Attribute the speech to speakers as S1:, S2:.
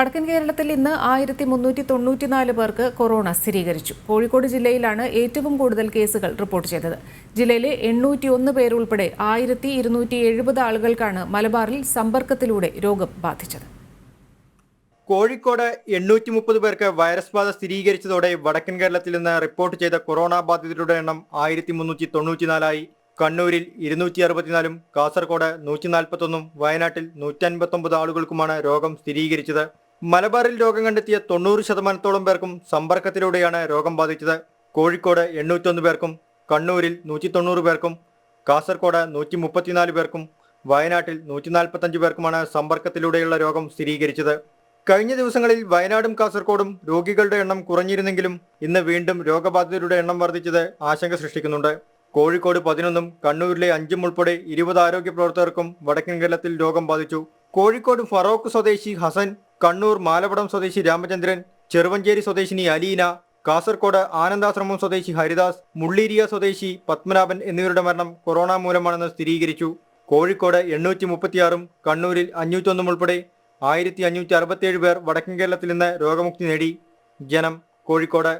S1: വടക്കൻ കേരളത്തിൽ ഇന്ന് ആയിരത്തി മുന്നൂറ്റി തൊണ്ണൂറ്റിനാല് പേർക്ക് കൊറോണ സ്ഥിരീകരിച്ചു. കോഴിക്കോട് ജില്ലയിലാണ് ഏറ്റവും കൂടുതൽ കേസുകൾ റിപ്പോർട്ട് ചെയ്തത്. ജില്ലയിലെ എണ്ണൂറ്റി ഒന്ന് പേരുൾപ്പെടെ ആയിരത്തി ഇരുന്നൂറ്റി എഴുപത് ആളുകൾക്കാണ് മലബാറിൽ സമ്പർക്കത്തിലൂടെ രോഗം ബാധിച്ചത്.
S2: കോഴിക്കോട് എണ്ണൂറ്റി മുപ്പത് പേർക്ക് വൈറസ് ബാധ സ്ഥിരീകരിച്ചതോടെ വടക്കൻ കേരളത്തിൽ നിന്ന് റിപ്പോർട്ട് ചെയ്ത കൊറോണ ബാധിതരുടെ എണ്ണം ആയിരത്തി മുന്നൂറ്റി തൊണ്ണൂറ്റിനാലായി. കണ്ണൂരിൽ ഇരുന്നൂറ്റി അറുപത്തിനാലും കാസർഗോഡ് നൂറ്റി നാൽപ്പത്തൊന്നും വയനാട്ടിൽ നൂറ്റി അൻപത്തൊമ്പത് ആളുകൾക്കുമാണ് രോഗം സ്ഥിരീകരിച്ചത്. മലബാറിൽ രോഗം കണ്ടെത്തിയ തൊണ്ണൂറ് ശതമാനത്തോളം പേർക്കും സമ്പർക്കത്തിലൂടെയാണ് രോഗം ബാധിച്ചത്. കോഴിക്കോട് എണ്ണൂറ്റൊന്ന് പേർക്കും കണ്ണൂരിൽ നൂറ്റി തൊണ്ണൂറ് പേർക്കും കാസർഗോഡ് നൂറ്റി മുപ്പത്തിനാല് പേർക്കും വയനാട്ടിൽ നൂറ്റി നാൽപ്പത്തഞ്ച് പേർക്കുമാണ് സമ്പർക്കത്തിലൂടെയുള്ള രോഗം സ്ഥിരീകരിച്ചത്. കഴിഞ്ഞ ദിവസങ്ങളിൽ വയനാടും കാസർഗോഡും രോഗികളുടെ എണ്ണം കുറഞ്ഞിരുന്നെങ്കിലും ഇന്ന് വീണ്ടും രോഗബാധിതരുടെ എണ്ണം വർദ്ധിച്ചത് ആശങ്ക സൃഷ്ടിക്കുന്നുണ്ട്. കോഴിക്കോട് പതിനൊന്നും കണ്ണൂരിലെ അഞ്ചും ഉൾപ്പെടെ ഇരുപത് ആരോഗ്യ പ്രവർത്തകർക്കും വടക്കൻ കേരളത്തിൽ രോഗം ബാധിച്ചു. കോഴിക്കോട് ഫറോക്ക് സ്വദേശി ഹസൻ കണ്ണൂർ മാലപടം സ്വദേശി രാമചന്ദ്രൻ ചെറുവഞ്ചേരി സ്വദേശിനി അലീന കാസർകോട് ആനന്ദാശ്രമം സ്വദേശി ഹരിദാസ് മുള്ളീരിയ സ്വദേശി പത്മനാഭൻ എന്നിവരുടെ മരണം കൊറോണ മൂലമാണെന്ന് സ്ഥിരീകരിച്ചു. കോഴിക്കോട് എണ്ണൂറ്റി മുപ്പത്തിയാറും കണ്ണൂരിൽ അഞ്ഞൂറ്റൊന്നും ഉൾപ്പെടെ ആയിരത്തി അഞ്ഞൂറ്റി അറുപത്തിയേഴ് പേർ വടക്കൻ കേരളത്തിൽ നിന്ന് രോഗമുക്തി നേടി. ജനം കോഴിക്കോട്.